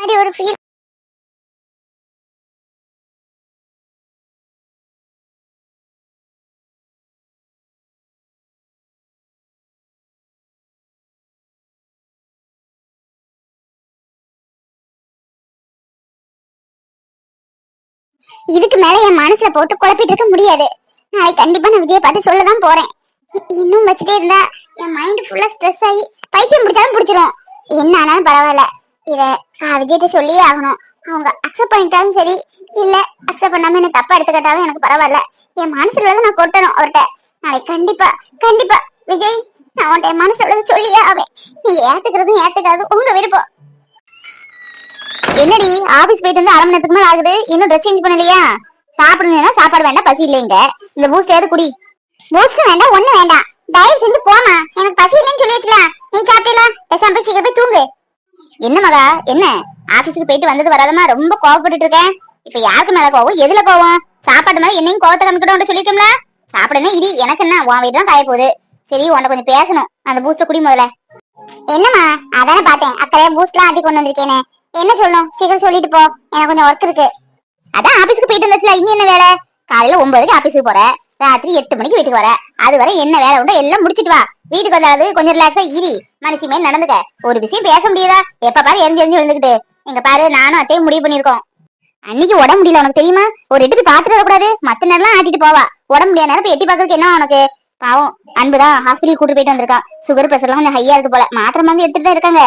மாதிரி ஒரு ஃபீல் இதுக்கு மேல என் மனசுல போட்டு குழப்பிட்டு இருக்க முடியாது. நாளைக்கு கண்டிப்பா நான் விஜய பார்த்து சொல்லதான் போறேன். இன்னும் வச்சுட்டே இருந்தா என் மைண்ட் ஃபுல்லா ஸ்ட்ரெஸ் ஆகி பைத்தியம் பிடிச்சாலும் பிடிச்சிரும். என்ன ஆனாலும் பரவாயில்ல. இத நான் விஜய்கிட்ட சொல்லியே ஆகணும். அவங்க அக்செப்ட் பண்ணிட்டாலும் சரி இல்ல அக்செப்ட் பண்ணாம என்ன தப்பா எடுத்துக்கிட்டாலும் எனக்கு பரவாயில்ல. என் மனசுல உள்ளதை நான் கொட்டணும் அவர்கிட்ட. நாளைக்கு கண்டிப்பா கண்டிப்பா விஜய் நான் உன்ட்ட என் மனசுல உள்ளதை சொல்லியே ஆவேன். நீங்க ஏத்துக்கிறதும் ஏத்துக்காது உங்க விருப்பம். என்னடி ஆபீஸ் போயிட்டு வந்து அரை மணி நேரத்துக்கு மேல ஆகுது? இன்னும் ட்ரெஸ் சேஞ்ச் பண்ணலையா? சாப்பிடணும்னா சாப்பாடு வேண்டாம் பசி இல்லைங்க இந்த பூஸ்ட் ஏதாவது குடி. பூஸ்ட் வேண்டாம் ஒண்ணு வேண்டாம். தயவு செஞ்சு போமா எனக்கு பசி இல்லைன்னு சொல்லி வச்சுலாம் நீ சாப்பிட்டலாம் பேசாம போய் சீக்கிரம் போய் தூங்கு. என்ன மகா? என்ன? ஆபீஸ்க்கு போயிட்டு வந்தது வராதமா ரொம்ப கோவப்பட்டுட்டு இருக்கேன் இப்ப யாருக்கு மேல கோவம்? எதுல கோவம்? சாப்பாடு மேல என்னையும் கோவத்தை கம்மிக்கிட்டு சொல்லிக்கோம்ல சாப்பிடணும் இது எனக்கு என்ன? உன் வீடு தான் காய போகுது. சரி உன்கிட்ட கொஞ்சம் பேசணும். அந்த பூஸ்ட குடி முதல்ல. என்னம்மா? அதானே பார்த்தேன். அக்கறையா பூஸ்ட்லாம் ஆட்டி கொண்டு வந்திருக்கேனே. என்ன சொல்லணும்? சீக்கிரம் சொல்லிட்டு போ. எனக்கு கொஞ்சம் ஒர்க் இருக்கு. அதான் ஆபீஸ்க்கு போயிட்டு வந்துச்சுல. இனி என்ன வேலை? காலையில ஒன்பதுக்கு ஆபீஸ்க்கு போற ராத்திரி எட்டு மணிக்கு வீட்டுக்கு வர. அது வரை என்ன வேலை உண்டோ எல்லாம் முடிச்சிட்டு வா. வீட்டுக்கு வந்தாவது கொஞ்சம் ரிலாக்ஸா இரி. மனுஷமே நடந்துக்க. ஒரு விஷயம் பேச முடியுதா? எப்ப பாரு எரிஞ்சு எரிஞ்சு விழுந்துக்கிட்டு எங்க பாரு நானும் அத்தையும் முடிவு பண்ணிருக்கோம் அன்னைக்கு உடம்பு முடியல உனக்கு தெரியுமா? ஒரு எட்டு போய் பாத்துட்டு வரக்கூடாது. மத்த நேரம் ஆட்டிட்டு போவா. உடம்பு முடியாத நேரம் எட்டி பாக்குறதுக்கு என்ன உனக்கு? பாவம் அன்புதான் ஹாஸ்பிட்டல் கூட்டு போயிட்டு வந்திருக்கான். சுகர் பிரஷர்லாம் கொஞ்சம் ஹையா இருக்கு போல. மாத்திரை மருந்து எடுத்துட்டு தான் இருக்காங்க.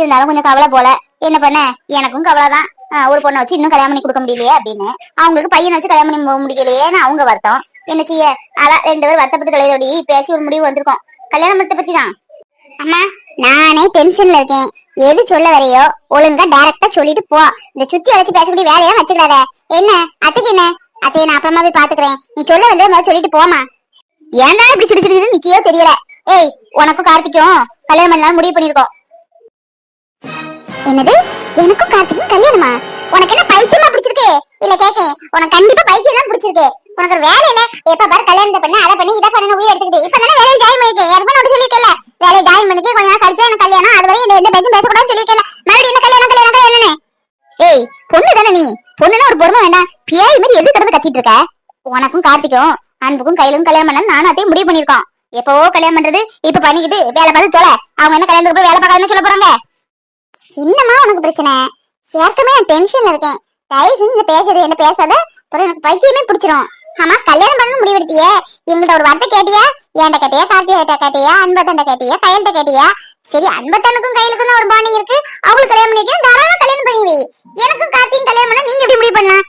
இருந்தாலும் கொஞ்சம் கவலை போல. என்ன பண்ண? எனக்கும் கவலை தான் ஒரு பொண்ணை வச்சு இன்னும் கல்யாணம் பண்ணி கொடுக்க முடியலையே அப்படின்னு. அவங்களுக்கு பையனை வச்சு கல்யாணம் பண்ணி முடியலையேன்னு அவங்க வருத்தம். என்ன செய்ய? அதான் ரெண்டு பேரும் வருத்தப்பட்டு தொலைதோடி பேசி ஒரு முடிவு வந்திருக்கோம். கல்யாணத்தை பத்தி தான் அம்மா நானே டென்ஷன்ல இருக்கேன். எது சொல்ல வரையோ ஒழுங்கா டைரக்டா சொல்லிட்டு போ. இந்த சுத்தி அழைச்சு பேசக்கூடிய வேலையா வச்சுக்காத. என்ன? அத்தைக்கு என்ன? அத்தையை நான் அப்புறமா போய் பாத்துக்கிறேன். நீ சொல்ல வந்து முதல்ல சொல்லிட்டு போமா ஏன்டா இப்படி சிரிச்சு சிரிச்சு நிக்கியோ தெரியல. ஏய் உனக்கும் கார்த்திக்கும் கல்யாணம் பண்ணலாம் முடிவு பண்ணிருக்கோம் என்னது? எனக்கும் கார்த்திக்கும் கல்யாணமா? உனக்கு என்ன பைத்தியமா பிடிச்சிருக்கு? இல்ல கேக்கேன். உனக்கு கண்டிப்பா பைத்தியம் தான் பிடிச்சிருக்கு. உனக்கு ஒரு வேலை இல்ல. எப்ப பாரு கல்யாணத்தை பண்ண அதை பண்ணி இதை பண்ண உயிர் எடுத்துக்கிட்டு. இப்ப தானே வேலையை ஜாயின் பண்ணிருக்கேன் யாருக்கும் நான் சொல்லிருக்கல வேலையை ஜாயின் பண்ணிக்க கொஞ்ச நாள் கழிச்சு எனக்கு கல்யாணம் அது வரையும் எந்த பேச்சும் பேசக்கூடாதுன்னு சொல்லிருக்கல மறுபடியும் என்ன கல்யாணம் கல்யாணம் கல்யாணம் ஏய் பொண்ணு தானே நீ. பொண்ணுன்னா ஒரு பொறுமை வேண்டாம். பியாய் மாதிரி எது கிடந்து கத்திட்டு இருக்க. உனக்கும் கார்த்திக்கும் அன்புக்கும் கையிலும் கல்யாணம் பண்ண நானும் அதையும் முடிவு பண்ணிருக்கோம் எப்பவோ கல்யாணம் பண்றது? இப்ப பண்ணிக்கிட்டு வேலை பார்த்து தொலை. அவங்க என்ன கல்யாணத்துக்கு போய் வேலை பார்க்காதுன்னு சொல்ல போறாங்க? என்னமா உனக்கு பிரச்சனை? ஏற்கனவே நான் டென்ஷன்ல இருக்கேன். தயவு செஞ்சு பேசுறது என்ன பேசாத. அப்புறம் எனக்கு பைத்தியமே பிடிச்சிரும். ஆமா கல்யாணம் பண்ணணும் முடிவெடுத்தியே. எங்கள்ட்ட ஒரு வார்த்தை கேட்டியா? என்கிட்ட கேட்டியா? கார்த்திகிட்ட கேட்டியா? அன்பத்தண்ட கேட்டியா? கையல்ட்ட கேட்டியா? சரி அன்பத்தனுக்கும் கையிலுக்கும் தான் ஒரு பாண்டிங் இருக்கு. அவளுக்கு கல்யாணம் பண்ணிக்கலாம் தாராளமா கல்யாணம் பண்ணி எனக்கும் கார்த்தியும் கல்யாணம் பண்ண நீங்க எப்படி முடிவு பண்ணலாம்?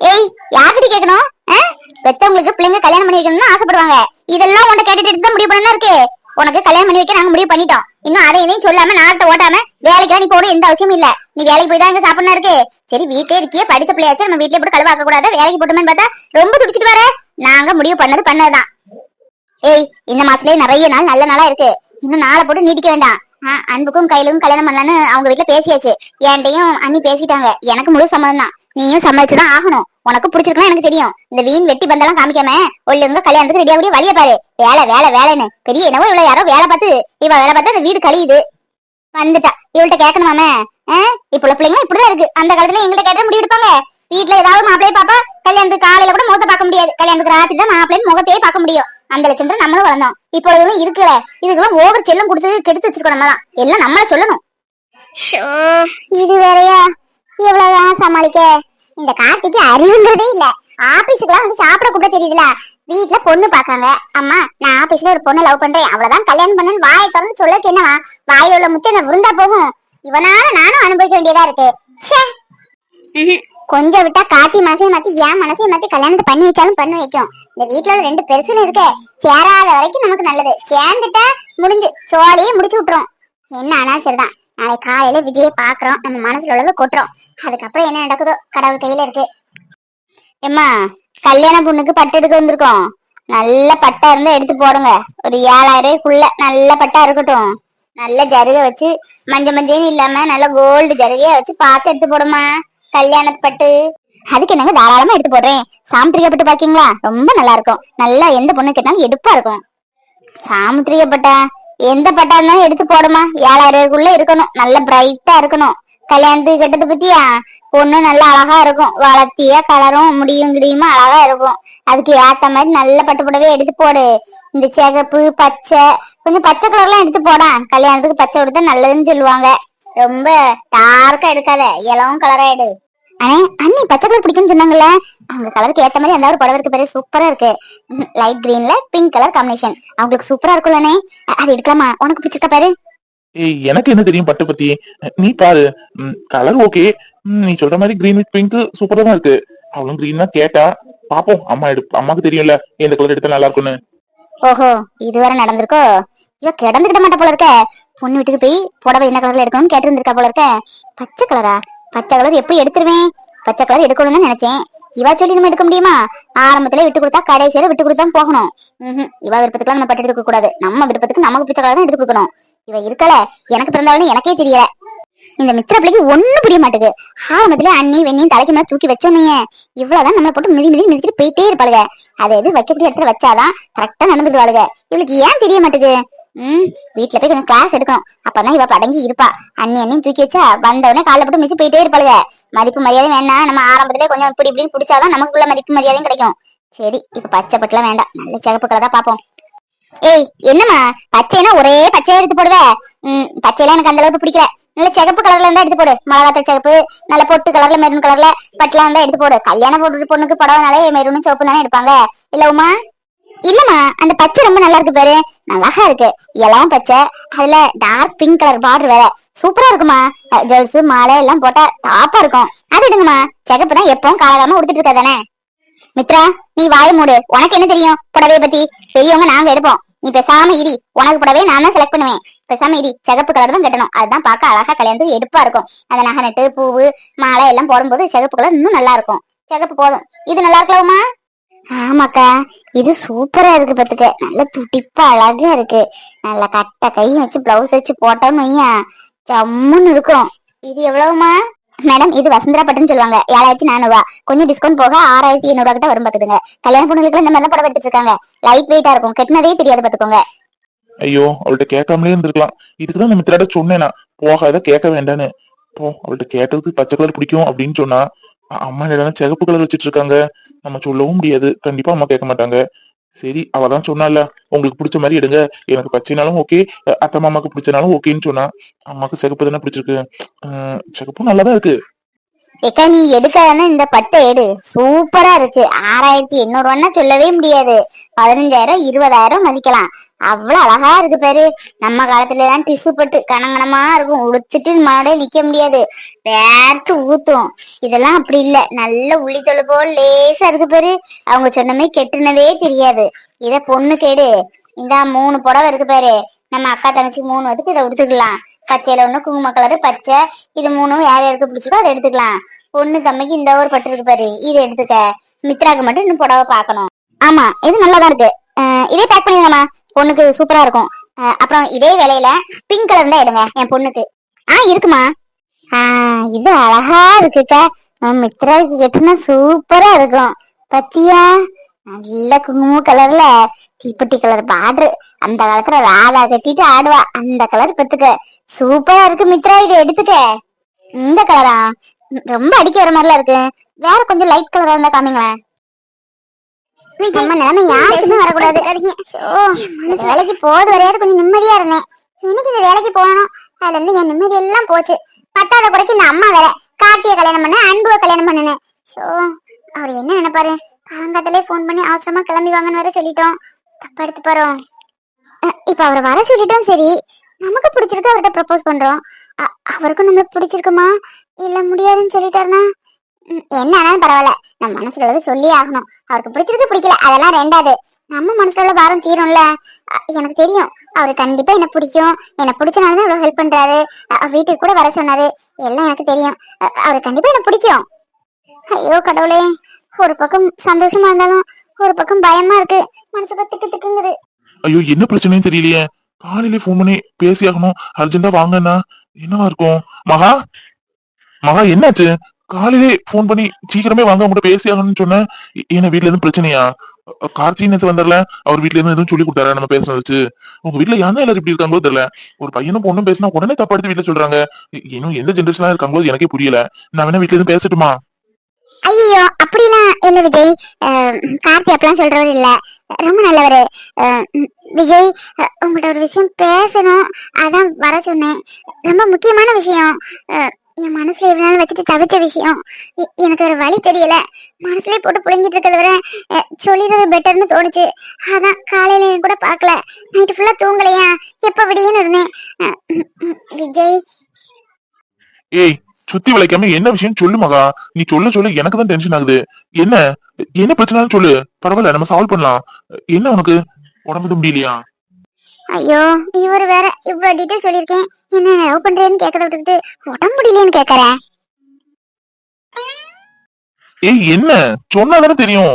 ஏய் யார்கிட்ட கேட்கணும்? ஆ? பெத்தவங்களுக்கு பிள்ளைங்க கல்யாணம் பண்ணி வைக்கணும்னு ஆசைப்படுவாங்க. இதெல்லாம் உன்கிட்ட கேட்டுட்டு தான் முடிவு பண்ணணும் இருக்கு. உனக்கு கல்யாணம் பண்ணி வைக்க நாங்க முடிவு பண்ணிட்டோம். இன்னும் அதை இதையும் சொல்லாம நாட்டை ஓட்டாம வேலைக்கு நீ போகணும் எந்த அவசியம் இல்ல. நீ வேலைக்கு போய் தான் இங்க சாப்பிடணும் இருக்கு. சரி வீட்லயே இருக்கியே படிச்ச பிள்ளையாச்சும் நம்ம வீட்லயே போட்டு கழுவாக்க கூடாது? வேலைக்கு போட்டுமேன்னு பார்த்தா ரொம்ப துடிச்சிட்டு வர. நாங்க முடிவு பண்ணது பண்ணதுதான். ஏய் இந்த மாசத்துலயே நிறைய நாள் நல்ல நாளா இருக்கு. இன்னும் நாளை போட்டு நீட்டிக்க வேண்டாம். அன்புக்கும் கையிலும் கல்யாணம் பண்ணலான்னு அவங்க வீட்டுல பேசியாச்சு. என்கிட்டயும் அண்ணி பேசிட்டாங்க. எனக்கு முழு சம்மதம் தான் நீயும் சமாளிச்சுதான் ஆகணும். உனக்கு பிடிச்சிருக்கலாம் எனக்கு தெரியும். இந்த வீண் வெட்டி பந்தெல்லாம் காமிக்காம ஒழுங்கா கல்யாணத்துக்கு ரெடியா கூடிய வழிய பாரு. வேலை வேலை வேலைன்னு. பெரிய என்னவோ இவ்வளவு யாரோ வேலை பார்த்து இவ வேலை பார்த்து அந்த வீடு கழியுது. வந்துட்டா. இவள்கிட்ட கேட்கணுமாமே? இப்ப உள்ள பிள்ளைங்க இப்படிதான் இருக்கு. அந்த காலத்துல எங்கள்ட்ட கேட்ட முடிவு எடுப்பாங்க. வீட்டுல ஏதாவது மாப்பிளைய பாப்பா கல்யாணத்துக்கு காலையில கூட முகத்தை பார்க்க முடியாது. கல்யாணத்துக்கு ராத்திரி தான் மாப்பிள்ளைன்னு முகத்தையே பார்க்க முடியும். அந்த லட்சம் நம்மளும் வளர்ந்தோம். இப்பொழுதும் இருக்குல்ல. இதுக்கெல்லாம் ஓவர் செல்லம் கொடுத்து கெடுத்து வச்சிருக்கோம் நம்ம தான் எல்லாம் நம்மள சொல்லணும். இது வேறயா? இவ்வளவுதான் சமாளிக்க. இந்த கார்த்திக்கு அறிவுங்கிறதே இல்ல. ஆபீஸுக்குலாம் வந்து சாப்பிட கூட தெரியுதுல. வீட்டுல பொண்ணு பாக்காங்க அம்மா நான் ஆபீஸ்ல ஒரு பொண்ணை லவ் பண்றேன். அவ்வளவுதான் கல்யாணம் பண்ணு வாயை திறந்து சொல்லக்கு என்னவா வாயில உள்ள முத்து என்ன விருந்தா போகும் இவனால நானும் அனுபவிக்க வேண்டியதா இருக்கு. ச்சே. ம்ஹும். கொஞ்சம் விட்டா காத்தி மனசையும் மாத்தி என் மனசையும் மாத்தி கல்யாணத்தை பண்ணி வச்சாலும் பண்ணி வைக்கும். இந்த வீட்டுல ரெண்டு பெருசுல இருக்க சேராத வரைக்கும் நமக்கு நல்லது. சேர்ந்துட்டா முடிஞ்சு. சோலையே முடிச்சு விட்டுரும். என்ன ஆனாலும் சரிதான். நாளைக்கு காலையில விஜய பாக்குறோம். நம்ம மனசுல உள்ளதை கொட்டுறோம். அதுக்கப்புறம் என்ன நடக்குதோ கடவுள் கையில இருக்கு. எம்மா கல்யாண பொண்ணுக்கு பட்டு எடுக்க வந்திருக்கோம். நல்ல பட்டா இருந்தா எடுத்து போடுங்க. ஒரு ஏழாயிரம் ரூபாய்க்குள்ள நல்ல பட்டா இருக்கட்டும். நல்ல ஜருகை வச்சு மஞ்ச மஞ்சன்னு இல்லாம நல்ல கோல்டு ஜருகையா வச்சு பார்த்து எடுத்து போடுமா கல்யாணத்து பட்டு. அதுக்கு என்னங்க தாராளமா எடுத்து போடுறேன். சாமுத்திரிகா பட்டு பாக்கீங்களா? ரொம்ப நல்லா இருக்கும். நல்லா எந்த பொண்ணு கேட்டாலும் எடுப்பா இருக்கும். சாமுத்திரிகா பட்டா. எந்த பட்டா இருந்தாலும் எடுத்து போடுமா ஏழாயிரம் ரூபாய்க்குள்ள இருக்கணும். நல்ல பிரைட்டா இருக்கணும். கல்யாணத்துக்கு கெட்டது பத்தியா? பொண்ணு நல்லா அழகா இருக்கும். வளர்த்தியா கலரும் முடியும் கிடியுமா அழகா இருக்கும். அதுக்கு ஏத்த மாதிரி நல்ல பட்டு புடவை எடுத்து போடு. இந்த சிகப்பு பச்சை கொஞ்சம் பச்சை கலர்லாம் எடுத்து போடா. கல்யாணத்துக்கு பச்சை கொடுத்தா நல்லதுன்னு சொல்லுவாங்க. ரொம்ப டார்க்கா எடுக்காத. இளவும் கலரா எடு. அண்ணே அண்ணி பச்சை கலர் பிடிக்கும்னு சொன்னாங்கல்ல. அவங்க கலருக்கு ஏத்த மாதிரி அந்த ஒரு புடவை இருக்கு பேரு. சூப்பரா இருக்கு. லைட் கிரீன்ல பிங்க் கலர் காம்பினேஷன் அவங்களுக்கு சூப்பரா இருக்கும்லண்ணே அது எடுக்கலாமா? உனக்கு பிடிச்சிருக்க பாரு. எனக்கு என்ன தெரியும் பட்டு பத்தி நீ பாரு. கலர் ஓகே நீ சொல்ற மாதிரி கிரீன் வித் பிங்க் சூப்பரா தான் இருக்கு. அவளும் கிரீன் தான் கேட்டா பாப்போம். அம்மா எடு அம்மாக்கு தெரியும்ல எந்த கலர் எடுத்தா நல்லா இருக்கும்னு. ஓஹோ இதுவரை நடந்திருக்கோ? இவ கிடந்துக்கிட்ட மாட்டா போல இருக்க. பொண்ணு வீட்டுக்கு போய் புடவை என்ன கலர்ல எடுக்கணும்னு கேட்டிருந்திருக்கா போல இருக்க. பச்சை கலரா பச்சை கலர் எப்படி எடுத்துருவேன்? பச்சை கலர் எடுக்கணும்னு நினைச்சேன். இவ சொல்லி நம்ம எடுக்க முடியுமா? ஆரம்பத்துல விட்டு கொடுத்தா கடைசியில விட்டு கொடுத்தா போகணும். இவா இவ விருப்பத்துக்குலாம் நம்ம பட்டு எடுக்க கூடாது. நம்ம விருப்பத்துக்கு நமக்கு பிடிச்ச கலர் தான் எடுத்து கொடுக்கணும். இவ இருக்கல. எனக்கு பிறந்தாலும் எனக்கே தெரியல. இந்த மித்திர பிள்ளைக்கு ஒண்ணும் புரிய மாட்டேங்குது ஆரம்பத்துல அண்ணி வெண்ணியும் தலைக்கு மேல தூக்கி வச்சோன்னே இவ்வளவுதான் நம்மளை போட்டு மிதி மிதி மிதிச்சுட்டு போயிட்டே இருப்பாளுங்க அதை எது வைக்கக்கூடிய இடத்துல வச்சாதான் கரெக்டா நடந்துடுவாளுங்க இவளுக்கு ஏன் தெரிய மாட்டேங்குது ம் வீட்டுல போய் கொஞ்சம் கிளாஸ் எடுக்கணும். அப்பதான் இவ அடங்கி இருப்பா. அண்ணி அண்ணியும் தூக்கி வச்சா வந்த உடனே காலைல போட்டு மிதிச்சு போயிட்டே இருப்பாளுங்க மதிப்பு மரியாதை வேணாம். நம்ம ஆரம்பத்திலே கொஞ்சம் இப்படி இப்படின்னு பிடிச்சாதான் நமக்குள்ள மதிப்பு மரியாதையும் கிடைக்கும். சரி இப்ப பச்சை பட்டுலாம் வேண்டாம். நல்ல சிகப்பு கலர் தான் பாப்போம் ஏய் என்னம்மா? பச்சைனா ஒரே பச்சையா எடுத்து போடுவ. ம் பச்சையெல்லாம் எனக்கு அந்த அளவுக்கு பிடிக்கல. நல்ல சிகப்பு கலர்ல இருந்தா எடுத்து போடு. மிளகாத்தல் சிகப்பு நல்ல பொட்டு கலர்ல மெரூன் கலர்ல பட்டுலாம் இருந்தா எடுத்து போடு. கல்யாணம் போட்டு பொண்ணுக்கு புடவைனாலே மெரூனும் சிவப்பு தானே எடுப்பாங்க. இல்ல உமா? இல்லம்மா அந்த பச்சை ரொம்ப நல்லா இருக்கு பாரு. நல்லாக இருக்கு. இளம் பச்சை அதுல டார்க் பிங்க் கலர் பார்டர் வேற. சூப்பரா இருக்குமா ஜுவல்ஸ் மாலை எல்லாம் போட்டா டாப்பா இருக்கும். அது எடுங்கம்மா. சிகப்பு தான் எப்பவும் காலகாலமா உடுத்துட்டு இருக்கா தானே மித்ரா நீ வாய மூடு. உனக்கு என்ன தெரியும் புடவைய பத்தி? பெரியவங்க நாங்க எடுப்போம். நீ பேசாம இடி உனக்கு போடவே நான் தான் செலக்ட் பண்ணுவேன். பேசாம இடி சிகப்பு கலர் தான் கட்டணும். அதுதான் பார்க்க அழகா கல்யாணத்து எடுப்பா இருக்கும். அந்த நகை நட்டு பூவு மாலை எல்லாம் போடும்போது சிகப்பு கலர் இன்னும் நல்லா இருக்கும். சிகப்பு போதும். இது நல்லா இருக்கலாமா? ஆமாக்கா. இது சூப்பரா இருக்கு பாத்துக்க நல்ல துடிப்பா அழகா இருக்கு. நல்ல கட்ட கையும் வச்சு பிளவுஸ் வச்சு போட்டோம்னு ஐயா ஜம்முன்னு இருக்கும். இது எவ்வளவுமா? மேடம் இது வசுந்தரா பட்டுன்னு சொல்லுவாங்க. ஏழாயிரத்தி நானூறுவா. கொஞ்சம் டிஸ்கவுண்ட் போக ஆறாயிரத்தி எண்ணூறு கிட்ட வரும் பாத்துக்கோங்க. கல்யாண பொண்ணுகளுக்கு இந்த மாதிரி படம் எடுத்துட்டு இருக்காங்க. லைட் வெயிட்டா இருக்கும். கெட்டினதே தெரியாது பாத்துக்கோங்க. ஐயோ அவள்கிட்ட கேட்காமலே இருந்திருக்கலாம். இதுக்குதான் நம்ம திராட சொன்னேனா போகாத கேட்க வேண்டான்னு. போ அவள்கிட்ட கேட்டதுக்கு பச்சை கலர் பிடிக்கும் அப்படின்னு சொன்னா அம்மா என்னடா சிகப்பு கலர் வச்சிட்டு இருக்காங்க. நம்ம சொல்லவும் முடியாது. கண்டிப்பா அம்மா கேட்க மாட்டாங்க. சரி அவ தான் சொன்னால உங்களுக்கு பிடிச்ச மாதிரி எடுங்க. எனக்கு பச்சைனாலும் ஓகே அத்தை மாமாக்கு பிடிச்சனாலும் ஓகேன்னு சொன்னா அம்மாக்கு சிகப்பு தானே பிடிச்சிருக்கு. அஹ் சிகப்பும் நல்லாதான் இருக்கு. ஏக்கா நீ எடுக்காதன்னா இந்த பட்டை எடு. சூப்பரா இருக்கு. ஆறாயிரத்தி எண்ணூறுவான்னா சொல்லவே முடியாது. பதினஞ்சாயிரம் இருபதாயிரம் மதிக்கலாம். அவ்வளவு அழகா இருக்கு பாரு. நம்ம காலத்துல எல்லாம் டிசு பட்டு கனகனமா இருக்கும். உடுத்துட்டு மாடே நிக்க முடியாது. வேர்த்து ஊத்தும் இதெல்லாம் அப்படி இல்ல. நல்ல உள்ளித்தொழு போல் லேசா இருக்கு பாரு. அவங்க சொன்னமே கெட்டுனதே தெரியாது. இத பொண்ணு கேடு இந்த மூணு புடவை இருக்கு பாரு. நம்ம அக்கா தங்கச்சி மூணு வதுக்கு இதை உடுத்துக்கலாம். பச்சையில ஒண்ணு குங்கும கலரு பச்சை இது மூணும் யார் யாருக்கு பிடிச்சிருக்கோ அதை எடுத்துக்கலாம். பொண்ணு தம்பிக்கு இந்த ஒரு பட்டு இருக்கு பாரு இது எடுத்துக்க. மித்ராக்கு மட்டும் இன்னும் புடவை பார்க்கணும். ஆமா இது நல்லாதான் இருக்கு. இதே பேக் பண்ணிருங்கம்மா பொண்ணுக்கு சூப்பரா இருக்கும். அப்புறம் இதே விலையில பிங்க் கலர் தான் எடுங்க என் பொண்ணுக்கு. ஆ இருக்குமா? ஆஹ் இது அழகா இருக்குக்கா. மித்ராக்கு மித்ராவுக்கு கெட்டுனா சூப்பரா இருக்கும். பத்தியா? நல்ல குங்கும கலர்ல தீப்பெட்டி கலர் பார்டர். அந்த காலத்துல ராதா கட்டிட்டு ஆடுவா. அந்த கலர் பத்துக்க. சூப்பரா இருக்கு மித்ரா இது எடுத்துக்க. இந்த கலரா? ரொம்ப அடிக்க வர மாதிரிலாம் இருக்கு. வேற கொஞ்சம் லைட் கலரா இருந்தா காமிங்களேன் நம்ம நிலைமை யாருக்குமே வரக்கூடாது. வேலைக்கு போது வரையாவது கொஞ்சம் நிம்மதியா இருந்தேன் எனக்கு இந்த வேலைக்கு போகணும். அதுல இருந்து என் நிம்மதி எல்லாம் போச்சு. பத்தாத குறைக்கு இந்த அம்மா வேற. கார்த்திய கல்யாணம் பண்ண அன்புவை கல்யாணம் பண்ணுனேன். ஷோ அவர் என்ன நினைப்பாரு? காலங்காத்தாலே ஃபோன் பண்ணி அவசரமா கிளம்பி வாங்கன்னு வேற சொல்லிட்டோம். தப்பா எடுத்து போறோம் இப்ப அவரை வர சொல்லிட்டோம் சரி. நமக்கு பிடிச்சிருக்கு அவர்கிட்ட ப்ரப்போஸ் பண்றோம். அ- அவருக்கும் நம்மளுக்கு பிடிச்சிருக்குமா? இல்ல முடியாதுன்னு சொல்லிட்டாருன்னா? என்ன ஆனாலும் பரவாயில்ல. நம்ம மனசுல உள்ளது சொல்லி ஆகணும். அவருக்கு பிடிச்சிருக்கு பிடிக்கல. அதெல்லாம் ரெண்டாவது. நம்ம மனசுல உள்ள பாரம் தீரும்ல. எனக்கு தெரியும். அவர் கண்டிப்பா என்ன பிடிக்கும். என்ன பிடிச்சனால தான் இவ்வளவு ஹெல்ப் பண்றாரு. வீட்டுக்கு கூட வர சொன்னாரு. எல்லாம் எனக்கு தெரியும். அ, அவருக்கு கண்டிப்பா என்ன பிடிக்கும். ஐயோ கடவுளே. ஒரு பக்கம் சந்தோஷமா இருந்தாலும் ஒரு பக்கம் பயமா இருக்கு. மனசுக்கு திக்கு திக்குங்குது. ஐயோ என்ன பிரச்சனைன்னு தெரியலையே. காலையில ஃபோன் பண்ணி பேசியாகணும் அர்ஜென்ட்டா வாங்கண்ணா. என்னவா இருக்கும்? மகா? மகா என்னாச்சு? காலையிலே போன் பண்ணி சீக்கிரமே வாங்க உங்ககிட்ட பேசியாகணும்னு சொன்னேன். என்ன வீட்ல எதுவும் பிரச்சனையா? கார்த்தி நேத்து வந்தார்ல. அவர் வீட்ல இருந்து எதுவும் சொல்லி கொடுத்தாரு? நம்ம பேச வச்சு. உங்க வீட்ல யாரும் எல்லாரும் இப்படி இருக்காங்களோ தெரியல. ஒரு பையனும் பொண்ணும் பேசினா உடனே தப்பா எடுத்து வீட்டுல சொல்றாங்க. இன்னும் எந்த ஜென்ரேஷனா இருக்காங்களோ எனக்கே புரியல. நான் வேணா வீட்ல எதுவும் பேசட்டுமா? ஐயோ அப்படிலாம் இல்ல விஜய். கார்த்தி அப்படிலாம் சொல்றவர் இல்ல. ரொம்ப நல்லவரு. விஜய் உங்கள்கிட்ட ஒரு விஷயம் பேசணும். அதான் வர சொன்னேன். ரொம்ப முக்கியமான விஷயம். என் மனசுல இவ்வளவு நாள் வச்சுட்டு தவிச்ச விஷயம். எனக்கு ஒரு வழி தெரியல. மனசுலயே போட்டு புழுங்கிட்டு இருக்கிறத விட சொல்லிடுறது பெட்டர்னு தோணுச்சு. அதான் காலையில என் கூட பார்க்கல நைட்டு ஃபுல்லா தூங்கலையா? எப்ப விடியன்னு இருந்தேன். ம், விஜய். ஏய் சுத்தி வளைக்காம என்ன விஷயம் சொல்லு மகா. நீ சொல்ல சொல்ல எனக்கு தான் டென்ஷன் ஆகுது. என்ன? என்ன பிரச்சனைன்னு சொல்லு. பரவாயில்ல நம்ம சால்வ் பண்ணலாம். என்ன உனக்கு? உடம்பு முடியலையா ஐயோ இவர் வேற இவ்வளவு டீடைல் சொல்லியிருக்கேன். என்ன லவ் பண்றேன்னு கேட்கறத விட்டுக்கிட்டு உடம்பு முடியலையேன்னு கேக்குறேன் ஏய் என்ன? சொன்னா தானே தெரியும்.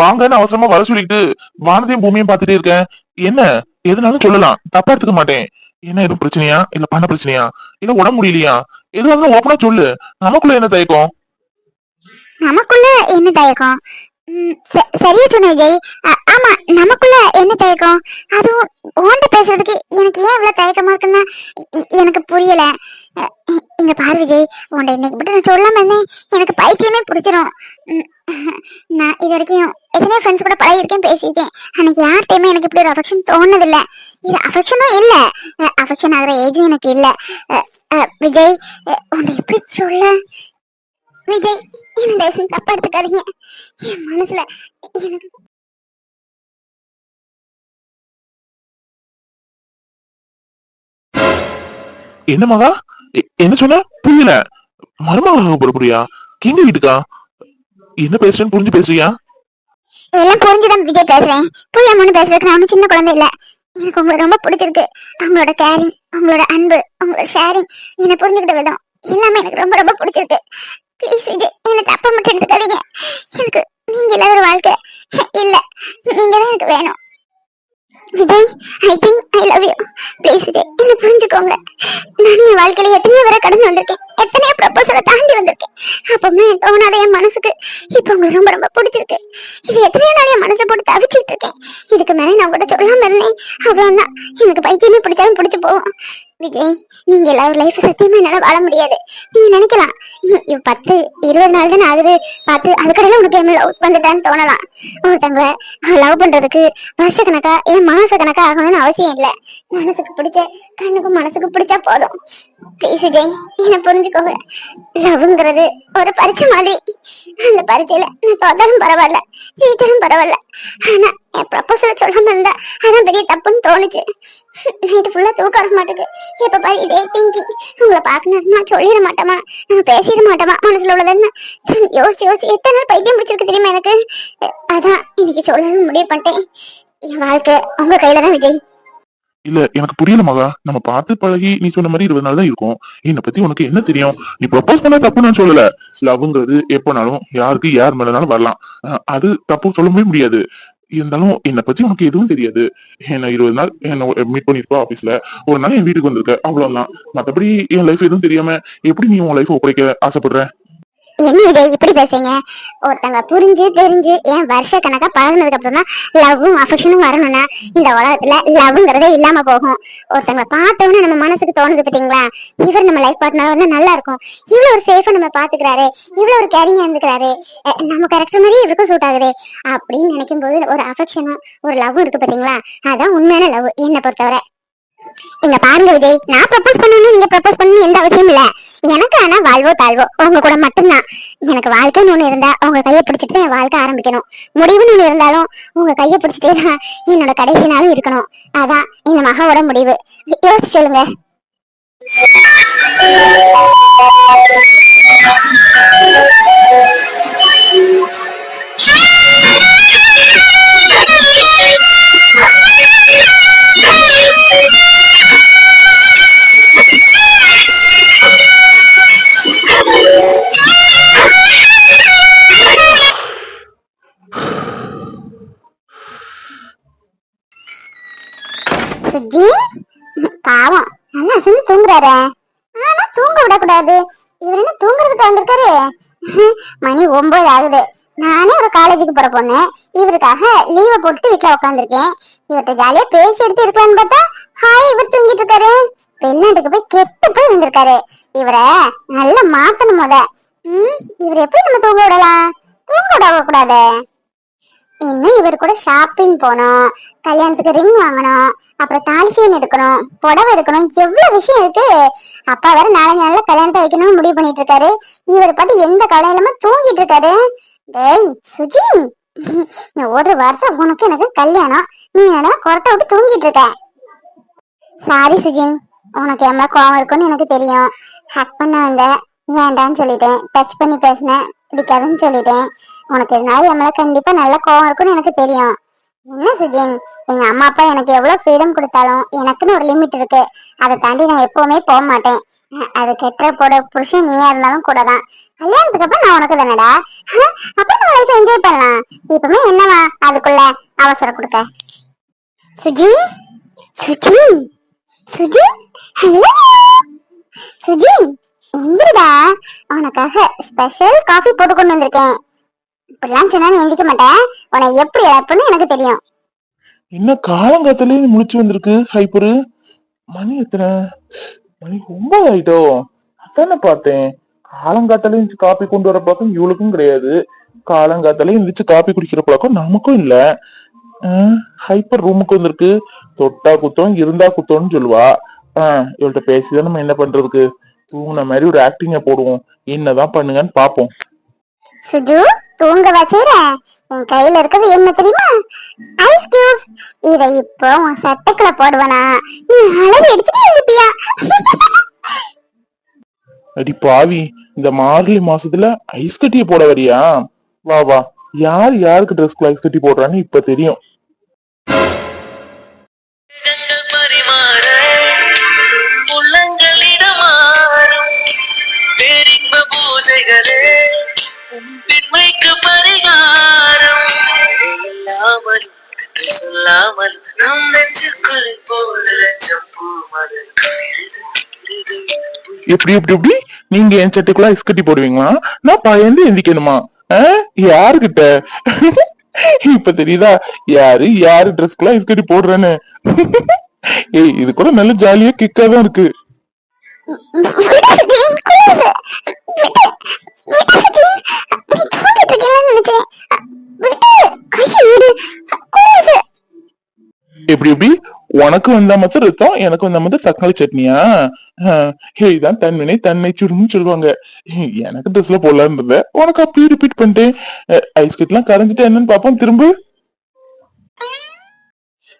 வாங்கன்னு அவசரமா வர சொல்லிட்டு வானத்தையும் பூமியும் பார்த்துட்டே இருக்கேன். என்ன? எதுனாலும் சொல்லலாம். தப்பா எடுத்துக்க மாட்டேன். என்ன எதுவும் பிரச்சனையா? இல்ல பண்ண பிரச்சனையா? இல்ல உடம்பு முடியலையா? எதுவாக ஓப்பனா சொல்லு. நமக்குள்ள என்ன தயக்கம்? நமக்குள்ள என்ன தயக்கம்? ச- சரியா சொன்ன விஜய். ஆமா நமக்குள்ள என்ன தயக்கம்? அதுவும் ஓண்ட பேசுறதுக்கு எனக்கு ஏன் இவ்வளவு தயக்கமா இருக்குன்னா எனக்கு புரியல. இங்க பாரு விஜய் உன்ட இன்னைக்கு மட்டும் நான் சொல்லாம இருந்தேன். எனக்கு பைத்தியமே பிடிச்சிரும். நான் இது வரைக்கும் எத்தனையோ ஃப்ரெண்ட்ஸ் கூட பழகிருக்கேன் பேசியிருக்கேன். அன்னைக்கு யார்கிட்டயுமே எனக்கு இப்படி ஒரு அஃபெக்ஷன் தோணுதில்ல இது அஃபெக்ஷனும் இல்லை. அஃபெக்ஷன் ஆகிற ஏஜும் எனக்கு இல்லை. விஜய் உன்னை எப்படி சொல்ல? விஜய் என்ன தயவு செஞ்சு தப்பா எடுத்துக்காதீங்க. என் மனசுல எனக்கு என்ன மகா என்ன சொன்ன? புரியல. மருமக புறப்புறியா எங்க வீட்டுக்கா? என்ன பேசுறேன்னு புரிஞ்சு பேசுறியா? எல்லாம் புரிஞ்சுதான் விஜய் பேசுறேன். புரியாமனு பேசுறதுக்கு நான் சின்ன குழந்தை இல்ல. எனக்கு உங்களை ரொம்ப பிடிச்சிருக்கு. உங்களோட கேரிங் உங்களோட அன்பு உங்களோட ஷேரிங் என்னை புரிஞ்சுக்கிட்ட விதம் எல்லாமே எனக்கு ரொம்ப ரொம்ப பிடிச்சிருக்கு. ப்ளீஸ் விஜய் என்னை தப்பா மட்டும் எடுத்துக்காதீங்க எனக்கு நீங்க இல்லாத ஒரு வாழ்க்கை இல்ல. நீங்க தான் எனக்கு வேணும். Vijay I think I love you please Vijay என்ன புரிஞ்சுக்கோங்க. நான் என் வாழ்க்கையில எத்தனையோ வரை கடந்து வந்திருக்கேன். எத்தனையோ ப்ரப்போசலை தாண்டி வந்திருக்கேன். அப்பவுமே எனக்கு தோணாத என் மனசுக்கு இப்போ உங்களுக்கு ரொம்ப ரொம்ப பிடிச்சிருக்கு. இது எத்தனையோ நாள் என் போட்டு தவிச்சிட்டு இருக்கேன். இதுக்கு மேலே நான் உங்கள்கிட்ட சொல்லாம இருந்தேன். அவ்வளவுதான். எனக்கு பைத்தியமே பிடிச்சாலும் பிடிச்சி போகும். விஜய் நீங்க எல்லாரும் லைஃப் சத்தியமா என்னால வாழ முடியாது. நீங்க நினைக்கலாம். பத்து இருபது நாள் தானே ஆகுது. பார்த்து அதுக்கடையில உனக்கு என்ன லவ் வந்துட்டான்னு தோணலாம். ஒருத்தவங்க லவ் பண்றதுக்கு வருஷ கணக்கா ஏன் மாச கணக்கா ஆகணும்னு அவசியம் இல்லை. மனசுக்கு பிடிச்ச கண்ணுக்கும் மனசுக்கு பிடிச்சா போதும். ப்ளீஸ் விஜய் என்ன புரிஞ்சுக்கோங்க. லவ்ங்கிறது ஒரு பரீட்சை மாதிரி. அந்த பரீட்சையில நான் தோத்தாலும் பரவாயில்ல ஜெயித்தாலும் பரவாயில்ல. ஆனா என் ப்ரப்போசல சொல்லாம இருந்தா அதான் பெரிய தப்புன்னு தோணுச்சு. நைட்டு ஃபுல்லா தூக்க வர மாட்டேங்குது. எப்ப பாரு இதே திங்கிங் உங்களை பாக்கணும்னா சொல்லிட மாட்டோமா? நம்ம பேசிட மாட்டோமா? மனசுல உள்ளதுன்னு? யோசிச்சு யோசிச்சு எத்தனை நாள் பைத்தியம் பிடிச்சிருக்கு தெரியுமா எனக்கு? அதான் இன்னைக்கு சொல்லணும்னு முடிவு பண்ணிட்டேன். என் வாழ்க்கை உங்க கையில தான் விஜய். இல்ல எனக்கு புரியல மகா. நம்ம பார்த்து பழகி நீ சொன்ன மாதிரி இருபது நாள் தான் இருக்கும். என்னை பத்தி உனக்கு என்ன தெரியும்? நீ ப்ரப்போஸ் பண்ண தப்பு நான் சொல்லல. லவ்ங்கிறது எப்பனாலும் யாருக்கு யார் மேலனாலும் வரலாம். அது தப்பு சொல்லவே முடியாது. இருந்தாலும் என்னை பத்தி உனக்கு எதுவும் தெரியாது. என்ன இருபது நாள் என்ன மீட் பண்ணிருப்பா ஆபீஸ்ல ஒரு நாள் என் வீட்டுக்கு வந்திருக்க. அவ்வளவுதான். மத்தபடி என் லைஃப் எதுவும் தெரியாம எப்படி நீ உன் லைஃப் ஒப்படைக்க ஆசைப்படுற? என்ன விஜய் இப்படி பேசுறீங்க? ஒருத்தங்க புரிஞ்சு தெரிஞ்சு ஏன் வருஷ கணக்கா பழகுனதுக்கு அப்புறம் தான் லவ்வும் அஃபெக்ஷனும் வரணும்னா இந்த உலகத்துல லவ்ங்கிறதே இல்லாம போகும். ஒருத்தங்க பார்த்தவொன்னே நம்ம மனசுக்கு தோணுது பாத்தீங்களா? இவர் நம்ம லைஃப் பார்ட்னர் வந்து நல்லா இருக்கும். இவ்வளவு ஒரு சேஃபா நம்ம பாத்துக்கிறாரு. இவ்வளவு ஒரு கேரிங்கா இருந்துக்கிறாரு. நம்ம கரெக்டர் மாதிரி இவருக்கும் சூட் ஆகுது. அப்படின்னு நினைக்கும் போது ஒரு அஃபெக்ஷனும் ஒரு லவ்வும் இருக்கு பாத்தீங்களா? அதான் உண்மையான லவ் என்னை பொறுத்தவரை. இங்க பாருங்க விஜய் நான் ப்ரப்போஸ் பண்ணணும் நீங்க ப்ரப்போஸ் பண்ணணும் எந்த அவசியம் இல்ல. எனக்கு ஆனா வாழ்வோ தாழ்வோ உங்க கூட மட்டும்தான். எனக்கு வாழ்க்கைன்னு ஒண்ணு இருந்தா உங்க கையை பிடிச்சிட்டு என் வாழ்க்கை ஆரம்பிக்கணும். முடிவுன்னு ஒண்ணு இருந்தாலும் உங்க கையை பிடிச்சிட்டே தான் என்னோட கடைசி நாளும் இருக்கணும். அதான் இந்த மகாவோட முடிவு. யோசிச்சு சொல்லுங்க. சுஜி போறேன் ஆனா தூங்க விடக்கூடாது. இவர் என்ன தூங்குறதுக்கு வந்திருக்காரு மணி ஒன்பது ஆகுது. நானே ஒரு காலேஜுக்கு போற பொண்ணு. இவருக்காக லீவை போட்டு வீட்டுல உட்காந்துருக்கேன் இவர்கிட்ட ஜாலியா பேசி எடுத்து இருக்கலாம்னு பார்த்தா ஹாய் இவர் தூங்கிட்டு இருக்காரு. வெளிநாட்டுக்கு போய் கெட்டு போய் வந்திருக்காரு. இவரை நல்லா மாத்தணும் முத. உம் இவர் எப்படி நம்ம தூங்க விடலாம்? தூங்க விட கூடாது இன்னும் இவர் கூட ஷாப்பிங் போகணும் கல்யாணத்துக்கு ரிங் வாங்கணும் அப்புறம் தாலி எடுக்கணும் புடவை எடுக்கணும் எவ்வளவு விஷயம் இருக்கு. அப்பா வேற நாலஞ்சு நாள்ல கல்யாணத்தை வைக்கணும்னு முடிவு பண்ணிட்டு இருக்காரு. இவர் பாட்டு எந்த கவலை இல்லாம தூங்கிட்டு இருக்காரு. டேய் சுஜி ஒரு வார்த்தை உனக்கு எனக்கு கல்யாணம். நீ என்ன கொரட்டை விட்டு தூங்கிட்டு இருக்க? சாரி சுஜின் உனக்கு எவ்வளவு கோவம் இருக்குன்னு எனக்கு தெரியும். ஹக் பண்ண வந்த வேண்டாம்னு சொல்லிட்டேன். டச் பண்ணி பேசினேன். பிடிக்காதுன்னு சொல்லிட்டேன். உனக்கு இதனால என் மேல கண்டிப்பா நல்ல கோவம் இருக்குன்னு எனக்கு தெரியும். என்ன சுஜின்? எங்க அம்மா அப்பா எனக்கு எவ்வளவு ஃப்ரீடம் கொடுத்தாலும் எனக்குன்னு ஒரு லிமிட் இருக்கு. அதை தாண்டி நான் எப்பவுமே போக மாட்டேன். அது கெட்ட போட புருஷன் நீயா இருந்தாலும் கூட தான் கல்யாணத்துக்கு அப்புறம் நான் உனக்கு தானடா? அப்ப நம்ம லைஃப் என்ஜாய் பண்ணலாம். இப்பவுமே என்னவா அதுக்குள்ள அவசரம் கொடுக்க? சுஜின்? சுஜின்? சுஜின்? ஹலோ? சுஜின் எந்திரிடா. உனக்காக ஸ்பெஷல் காஃபி போட்டு கொண்டு வந்திருக்கேன். இப்படிலாம் சொன்னா நீ எந்திக்க மாட்டேன் உன்னை எப்படி இழப்புன்னு எனக்கு தெரியும். என்ன காலங்காத்தாலே முடிச்சு வந்திருக்கு? ஹைப்பரு மணி எத்தனை? மணி ஒன்பது ஆயிட்டோ? அதானே பார்த்தேன். காலங்காத்தாலே இருந்துச்சு காப்பி கொண்டு வர பழக்கம் இவளுக்கும் கிடையாது. காலங்காத்தாலே இருந்துச்சு காப்பி குடிக்கிற பழக்கம் நமக்கும் இல்ல. ஹைப்பர் ரூமுக்கு வந்திருக்கு. தொட்டா குத்தம் இருந்தா குத்தம்னு சொல்லுவா. ஆஹ் இவள்கிட்ட பேசிதான் நம்ம என்ன பண்றதுக்கு? தூங்குன மாதிரி ஒரு ஆக்டிங்க போடுவோம். என்னதான் பண்ணுங்கன்னு பாப்போம் சுஜு தூங்க வச்சிர என் கையில இருக்கிறது என்ன தெரியுமா? ஐஸ் கியூப்ஸ் இத இப்போ உன் சட்டைக்குள்ள போடுவனா? நீ அளவு அடிச்சுட்டு எழுப்பியா அடி பாவி இந்த மார்கழி மாசத்துல ஐஸ் கட்டிய போட வரியா? வா வா. யார் யாருக்கு ட்ரெஸ்க்கு ஐஸ் கட்டி போடுறான்னு இப்ப தெரியும். பூஜைகளே. பெண்மைக்கு பரிகாரம். இல்லாமல் சொல்லாமல் நம் நெஞ்சுக்குள் போல மலர் எப்படி எப்படி எப்படி? நீங்க என் சட்டைக்குள்ள ஐஸ்கட்டி போடுவீங்களா? நான் பயந்து எந்திக்கணுமா? ஆஹ்? யாருகிட்ட? இப்ப தெரியுதா? யாரு யாரு ட்ரெஸ்க்குள்ள ஐஸ்கட்டி போடுறேன்னு? ஏய் இது கூட நல்ல ஜாலியா கிக்கா தான் இருக்கு. எப்படி எப்படி? உனக்கு வந்தா மட்டும் ரத்தம் எனக்கு வந்தா மட்டும் தக்காளி சட்னியா? ஆஹ், இதான் தன்வினை தன்னை சுடும்னு சொல்லுவாங்க. எனக்கு ட்ரெஸ்ல போடலான்னு இருந்தேன் உனக்கு அப்படியே ரிப்பீட் பண்ணிட்டேன். ஐஸ் கட்டிலாம் கரைஞ்சிட்டு என்னன்னு பாப்போம் திரும்ப.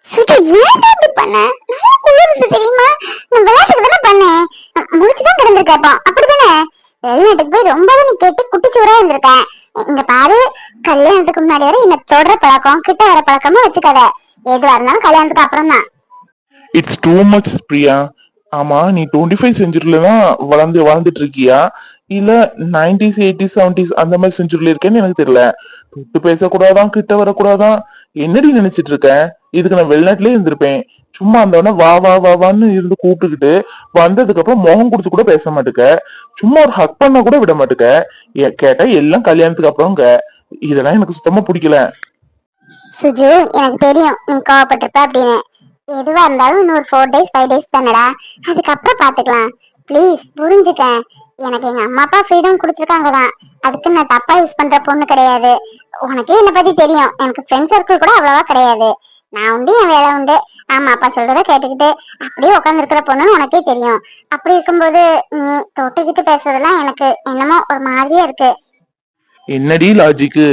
சுஜி, ஏன்டா இப்படி பண்ண? நல்லா குளிருது தெரியுமா? நான் விளையாட்டுக்கு பண்ணேன். முடிச்சுதான் கிடந்திருக்க அப்போ. அப்படிதானே? வெளிநாட்டுக்கு போய் ரொம்பவே நீ கெட்டி குட்டிச்சுவரா இருந்திருக்க. இங்க பாரு கல்யாணத்துக்கு முன்னாடி வரை என்ன தொடர பழக்கம் கிட்ட வர பழக்கமா வச்சுக்காத எதுவா இருந்தாலும் கல்யாணத்துக்கு அப்புறம் தான் இட்ஸ் டூ மச் பிரியா ஆமா நீ டுவெண்ட்டி ஃபைவ் செஞ்சுரியில தான் வளர்ந்து இருக்கியா இல்ல நைன்டிஸ் எயிட்டிஸ் செவன்டிஸ் அந்த மாதிரி செஞ்சுரியில இருக்கேன்னு எனக்கு தெரியல. தொட்டு பேசக்கூடாதான் கிட்ட வரக்கூடாதான். என்னடி நினைச்சிட்டு இருக்க? இதுக்கு நான் வெளிநாட்டிலேயே இருந்திருப்பேன். சும்மா அந்த வா வா வா வான்னு இருந்து கூப்பிட்டுக்கிட்டு வந்ததுக்கு அப்புறம் முகம் கொடுத்து கூட பேச மாட்டேக்க. சும்மா ஒரு ஹக் பண்ண கூட விட மாட்டேக்க. கேட்டா எல்லாம் கல்யாணத்துக்கு அப்புறம்ங்க. இதெல்லாம் எனக்கு சுத்தமா பிடிக்கல. சுஜு எனக்கு தெரியும். நீ கோவப்பட்டிருப்ப அப்படின்னு. எதுவா இருந்தாலும் இன்னொரு ஃபோர் டேஸ் ஃபைவ் டேஸ் தானடா. அதுக்கப்புறம் பாத்துக்கலாம். ப்ளீஸ் புரிஞ்சுக்க. எனக்கு எங்க அம்மா அப்பா ஃப்ரீடம் கொடுத்துருக்காங்க தான் அதுக்கு நான் தப்பா யூஸ் பண்ற பொண்ணு கிடையாது. உனக்கே என்னை பத்தி தெரியும். எனக்கு ஃப்ரெண்ட் சர்க்கிள் கூட அவ்வளவா கிடையாது. நான் உண்டு என் வேலை உண்டு. ஆமா அப்பா சொல்றத கேட்டுக்கிட்டு அப்படியே உட்கார்ந்து இருக்கிற பொண்ணுன்னு உனக்கே தெரியும். அப்படி இருக்கும்போது நீ தொட்டுக்கிட்டு பேசுறதெல்லாம் எனக்கு என்னமோ ஒரு மாதிரியா இருக்கு. என்னடி லாஜிக்கு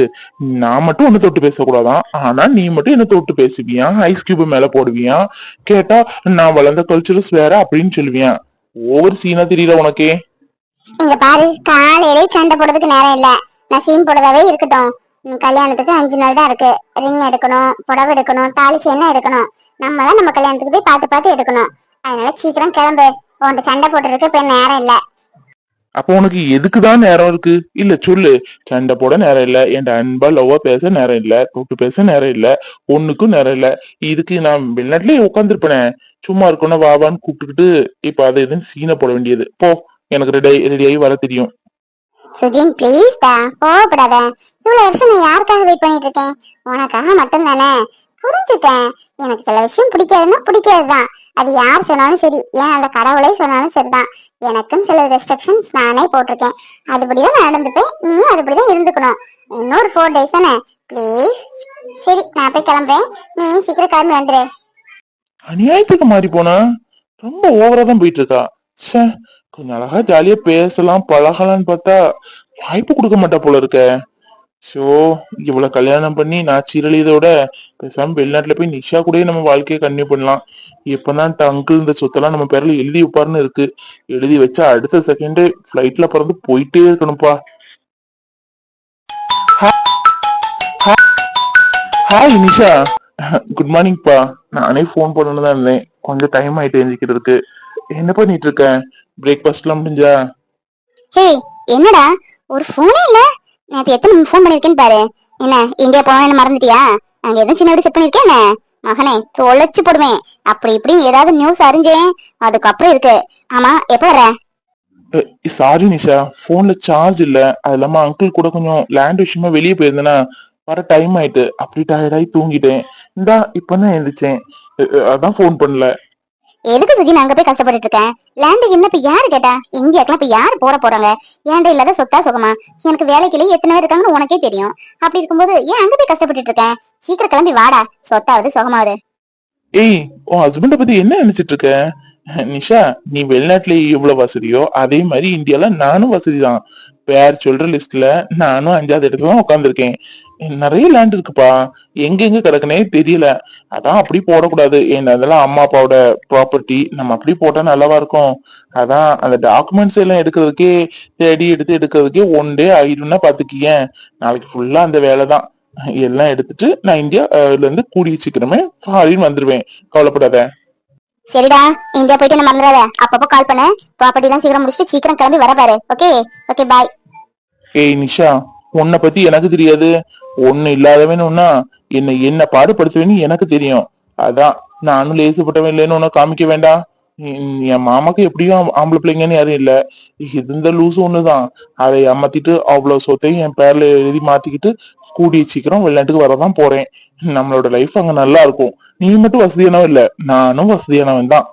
நான் மட்டும் ஒண்ணு தொட்டு பேசக்கூடாதான். ஆனா நீ மட்டும் என்ன தொட்டு பேசுவியா? ஐஸ் கியூப் மேல போடுவியா? கேட்டா நான் வளர்ந்த கல்ச்சர்ஸ் வேற அப்படின்னு சொல்லுவியான் ஓவர் சீனா தெரியல உனக்கே? இங்க பாரு காலையிலே சண்டை போடுறதுக்கு நேரம் இல்ல. நான் சீன் போடுறதாவே இருக்கட்டும். கல்யாணத்துக்கு அஞ்சு நாள் தான் இருக்கு. ரிங் எடுக்கணும் புடவை எடுக்கணும் தாலி செயினா எடுக்கணும். நம்ம தான் நம்ம கல்யாணத்துக்கு போய் பார்த்து பார்த்து எடுக்கணும். அதனால சீக்கிரம் கிளம்பு. உன்கிட்ட சண்டை போட்டுறதுக்கு இப்ப நேரம் இல்ல. அப்போ உனக்கு எதுக்குதான் நேரம் இருக்கு? இல்ல சொல்லு. சண்டை போட நேரம் இல்ல. என் அன்பா லவ்வா பேச நேரம் இல்ல. தொட்டு பேச நேரம் இல்ல. ஒண்ணுக்கும் நேரம் இல்ல. இதுக்கு நான் வெளிநாட்டுலயே உட்காந்துருப்பேனே சும்மா இருக்கணும் வாவான்னு கூப்பிட்டுக்கிட்டு இப்ப அதை எதுவும் சீனை போட வேண்டியது. போ. எனக்கு ரெடி ரெடி ஆகி வர தெரியும். சுஜின் ப்ளீஸ் டா. கோவப்படாத. இவ்வளவு வருஷம் நான் யாருக்காக வெயிட் பண்ணிட்டு இருக்கேன்? உனக்காக மட்டும் தானே புரிஞ்சுட்டேன். எனக்கு சில விஷயம் பிடிக்காதுன்னா பிடிக்காதுதான். அது யார் சொன்னாலும் சரி. ஏன் அந்த கடவுளே சொன்னாலும் சரிதான். எனக்குன்னு சில ரெஸ்ட்ரிக்ஷன்ஸ் நானே போட்டிருக்கேன். அதுபடிதான் நான் நடந்துப்பேன். நீயும் அதுபடிதான் இருந்துக்கணும். இன்னொரு ஃபோர் டேஸ் தானே? ப்ளீஸ் சரி நான் போய் கிளம்புறேன். நீ சீக்கிரம் கிளம்பி வந்துரு. அநியாயத்துக்கு மாறி போனா. ரொம்ப ஓவரா தான் போயிட்டு இருக்கா ச்சே கொஞ்சம் அழகா ஜாலியா பேசலாம் பழகலாம்னு பார்த்தா வாய்ப்பு கொடுக்க மாட்டா போல இருக்க. ஷோ இவ்வளவு கல்யாணம் பண்ணி நான் சீரழியதோட பேசாம வெளிநாட்டுல போய் நிஷா கூடயே நம்ம வாழ்க்கையை கன்னியூ பண்ணலாம். எப்பதான் அங்கிள் இந்த சொத்தெல்லாம் நம்ம பேர்ல எழுதி வைப்பாருன்னு இருக்கு. எழுதி வச்சா அடுத்த செகண்டே ஃபிளைட்ல பறந்து போயிட்டே இருக்கணும்ப்பா. ஹாய் நிஷா. குட் மார்னிங்ப்பா நானே ஃபோன் பண்ணணும்னு தான் இருந்தேன். கொஞ்சம் டைம் ஆயிட்டு எழுந்திக்கிறதுக்கு என்ன பண்ணிட்டு இருக்க? பிரேக்ஃபாஸ்ட்லாம் முடிஞ்சா? ஹே என்னடா? ஒரு ஃபோனே இல்ல. நேற்று எத்தனை ஃபோன் பண்ணிருக்கேன்னு பாரு. என்ன இந்தியா போனா என்ன மறந்துட்டியா? அங்க எதுவும் சின்ன வீடு செட் பண்ணிருக்கேன் என்ன? மகனே தொலைச்சு போடுவேன். அப்படி இப்படின்னு ஏதாவது நியூஸ் அறிஞ்சேன். அதுக்கப்புறம் இருக்கு. ஆமா எப்ப வர சாரி நிஷா போன்ல சார்ஜ் இல்ல. அது இல்லாம அங்கிள் கூட கொஞ்சம் லேண்ட் விஷயமா வெளியே போயிருந்தேன்னா வர டைம் ஆயிட்டு. அப்படி டயர்டாயி தூங்கிட்டேன். இந்தா இப்பதான் எழுந்திரிச்சேன்? அதான் ஃபோன் பண்ணல. எதுக்கு சுஜி நான் அங்க போய் கஷ்டப்பட்டுட்டு இருக்கேன்? லேண்டுக்கு என்ன இப்ப யாரு கேட்டா? இந்தியாக்கெல்லாம் இப்ப யாரு போற போறாங்க? ஏன்டா இல்லாத சொத்தா சுகமா? எனக்கு வேலைக்குள்ள எத்தனை பேர் இருக்காங்கன்னு உனக்கே தெரியும். அப்படி இருக்கும்போது ஏன் அங்க போய் கஷ்டப்பட்டுட்டு இருக்கேன்? சீக்கிரம் கிளம்பி வாடா. சொத்தாவது சுகமாவது. ஏய் உன் ஹஸ்பண்ட பத்தி என்ன நினைச்சிட்டு இருக்க? நிஷா நீ வெளிநாட்டுல எவ்வளவு வசதியோ? அதே மாதிரி இந்தியால நானும் வசதிதான். பேர் சொல்ற லிஸ்ட்ல நானும் அஞ்சாவது இடத்துல தான் உட்காந்துருக்கேன் நிறைய லேண்ட் இருக்குப்பா. எங்க எங்க கிடக்குனே தெரியல. அதான் அப்படி போடக்கூடாது. ஏன்னா அதெல்லாம் அம்மா அப்பாவோட ப்ராப்பர்ட்டி நம்ம அப்படி போட்டா நல்லாவா இருக்கும்? அதான் அந்த டாக்குமெண்ட்ஸ் எல்லாம் எடுக்கிறதுக்கே தேடி எடுத்து எடுக்கிறதுக்கே ஒன் டே ஆயிடும்னா பாத்துக்கியேன் நாளைக்கு ஃபுல்லா அந்த வேலை தான். எல்லாம் எடுத்துட்டு நான் இந்தியால இருந்து கூடிய சீக்கிரமே ஃபாரின் வந்துருவேன். கவலைப்படாத. சரிடா இந்தியா போயிட்டு என்ன மறந்துடாத. அப்பப்போ கால் பண்ணு. ப்ராப்பர்ட்டி எல்லாம் சீக்கிரம் முடிச்சுட்டு சீக்கிரம் கிளம்பி வர பாரு. ஓகே ஓகே பாய் ஏய் நிஷா. உன்னை பத்தி எனக்கு தெரியாது. ஒண்ணு இல்லாதவனுன்னா என்னை என்ன பாடுபடுத்துவேன்னு எனக்கு தெரியும். அதான் நானும் லேசுப்பட்டவன் இல்லைன்னு உனக்கு காமிக்க வேண்டாம். என் என் மாமாக்கு எப்படியும் ஆம்பளை பிள்ளைங்கன்னு யாரும் இல்ல. இருந்த லூசு ஒண்ணுதான். அதை ஏமாத்திட்டு அவ்வளவு சொத்தையும் என் பேர்ல எழுதி மாத்திக்கிட்டு கூடிய சீக்கிரம் வெளிநாட்டுக்கு வரதான் போறேன். நம்மளோட லைஃப் அங்க நல்லா இருக்கும். நீ மட்டும் வசதியானவன் இல்ல. நானும் வசதியானவன் தான்